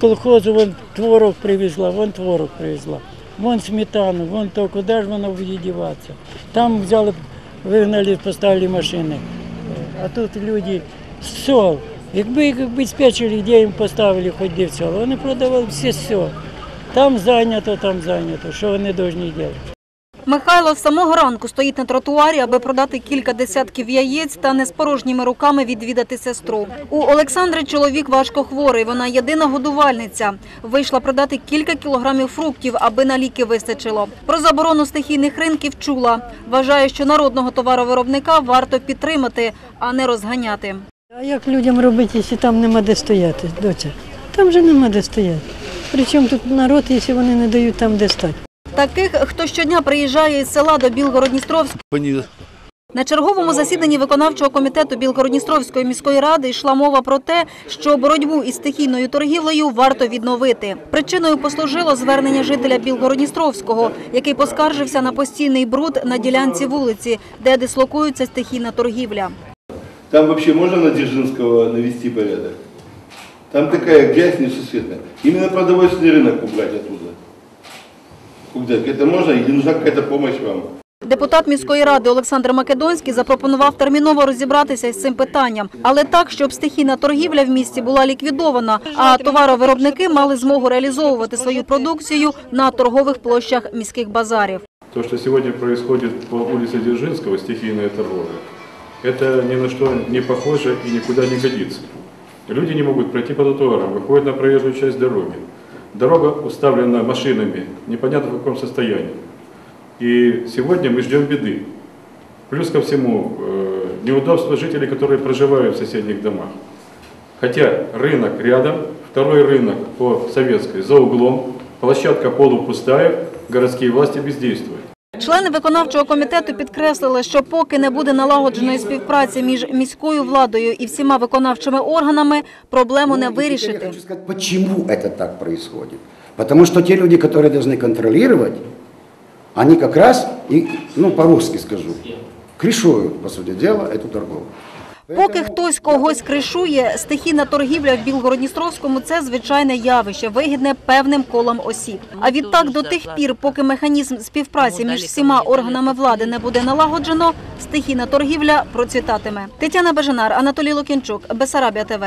колхозу вон творог привезла, вон творог привезла, вон сметану, вон то, куди ж воно буде діватися. Там взяли, вигнали, поставили машини. Е, А тут люди з сел. Якби їх обезпечили, де їм поставили хоч де в село, вони продавали все сел. Там зайнято, там зайнято. Що вони повинні робити? Михайло з самого ранку стоїть на тротуарі, аби продати кілька десятків яєць та не з порожніми руками відвідати сестру. У Олександри чоловік важко хворий. Вона єдина годувальниця. Вийшла продати кілька кілограмів фруктів, аби на ліки вистачило. Про заборону стихійних ринків чула. Вважає, що народного товаровиробника варто підтримати, а не розганяти. А як людям робити, якщо там нема де стояти, доця? Там же нема де стояти. Причому тут народ, якщо вони не дають там, де стати. Таких, хто щодня приїжджає із села до Білгородністровська. На черговому засіданні виконавчого комітету Білгородністровської міської ради йшла мова про те, що боротьбу із стихійною торгівлею варто відновити. Причиною послужило звернення жителя Білгородністровського, який поскаржився на постійний бруд на ділянці вулиці, де дислокується стихійна торгівля. Там вообще можно на Дзержинского навести порядок? Там такая грязь несусветная. Именно продовольственный рынок убрать оттуда. Куда? Это можно? Или нужна какая-то помощь вам? Депутат міської ради Олександр Македонський запропонував терміново розібратися із цим питанням, але так, щоб стихійна торгівля в місті була ліквідована, а товаровиробники мали змогу реалізовувати свою продукцію на торгових площах міських базарів. То, что сегодня происходит по улице Дзержинского, стихийная торговля, это ни на что не похоже и никуда не годится. Люди не могут пройти по тротуарам, выходят на проезжую часть дороги. Дорога уставлена машинами, непонятно в каком состоянии. И сегодня мы ждем беды. Плюс ко всему, э, неудобства жителей, которые проживают в соседних домах. Хотя рынок рядом, второй рынок по Советской за углом, площадка полупустая, городские власти бездействуют. Члени виконавчого комітету підкреслили, що поки не буде налагодженої співпраці між міською владою і всіма виконавчими органами, проблему не Ну, теперь Я вирішити. хочу сказать, почему это так происходит. Потому что те люди, которые должны контролировать, они как раз, и, ну по-русски скажу, крышуют, по сути дела, эту торговлю. Поки хтось когось кришує, стихійна торгівля в Білгородністровському – це звичайне явище, вигідне певним колом осіб. А відтак до тих пір, поки механізм співпраці між всіма органами влади не буде налагоджено, стихійна торгівля процвітатиме. Тетяна Бажанар, Анатолій Лукінчук, Бесарабія ТВ.